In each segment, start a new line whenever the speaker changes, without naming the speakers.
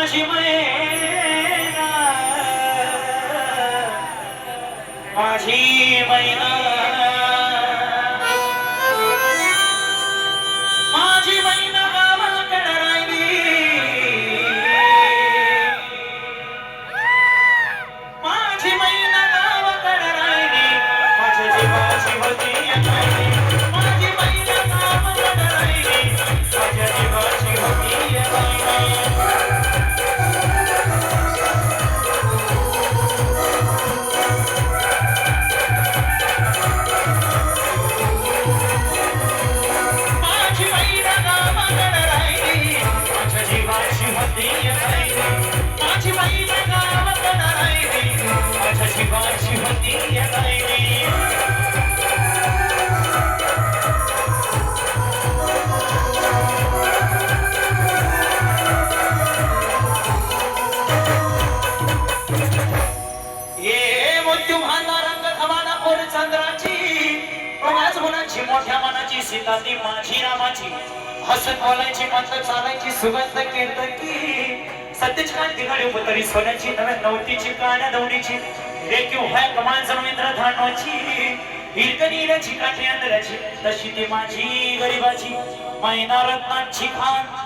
माझी मैना. माझी मैना तुम्हाला रंग खमाना कोर चंद्राची प्रभास मुलांची मोठ्या मनाची सीता ती माझी रामाची. हसत बोलायची मात्र चालायची सुगंध कीर्तकी सत्यच कान दिघाडी उपतरी सोन्याची नव्या नवतीची कान्या दौडीची. रेक्यू हाय कमान सर्वेंद्र धानवाची हिरकणीराची काठी अंधराची तशी ती माझी गरिबाची. मैना रत्नाची खान.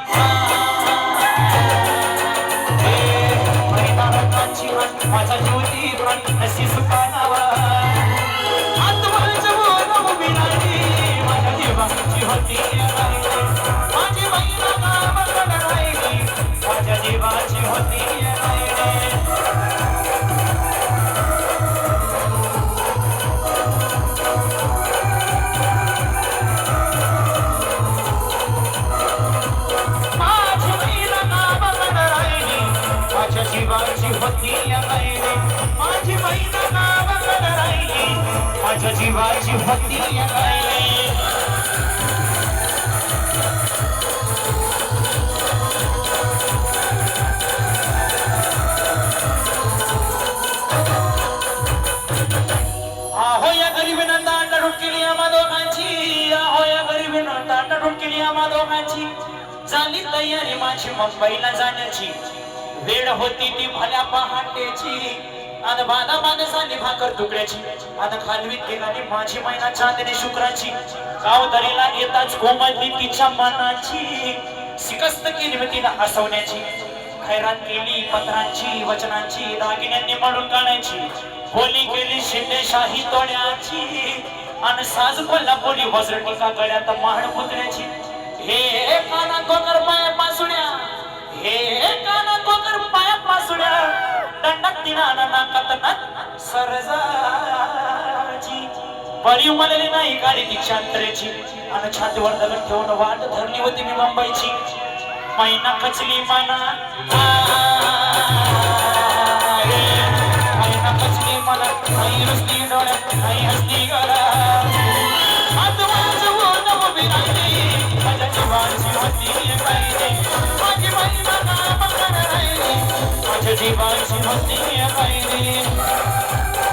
माझा ज्योती प्राण अशी सुखानावा माझ्या जीवाची होती आहो या गरिबीनं ताटाटूट केली आम्हा दोघांची. आहो या गरिबीनं ताटाटूट केली आम्हा दोघांची. झाली तयारी माझी मुंबईला जाण्याची. वेळ होती ती भल्या पहाटेची. आणि बाधा बाधा झाली भाकर तुकड्याची. आता खालवीत गेली माझी महिना चांदणे शुक्राची. गावदरीला येताच कोमलली तिच्या मनाची. शिकस्त केली मी तिला हसवण्याची. खैरात केली पत्रांची वचनांची दागिन्यांनी म्हणून काढायची. बोली केली शिंदेशाही तोड्याची. आणि साज कोल्हापुरी वज्रटिका गळ्यात महाड पुतण्याची. हे काना कोकर माय पासुड्या. हे काना सरजाची. बरी उमलली नाही गाडी दीक्षांतरेची आणि छातीवर दगड ठेवून वाट धरली होती मी मुंबईची. मैना कचली मना. मैना कचली डोळ्यात गळा. जीवाची होती पाहिजे.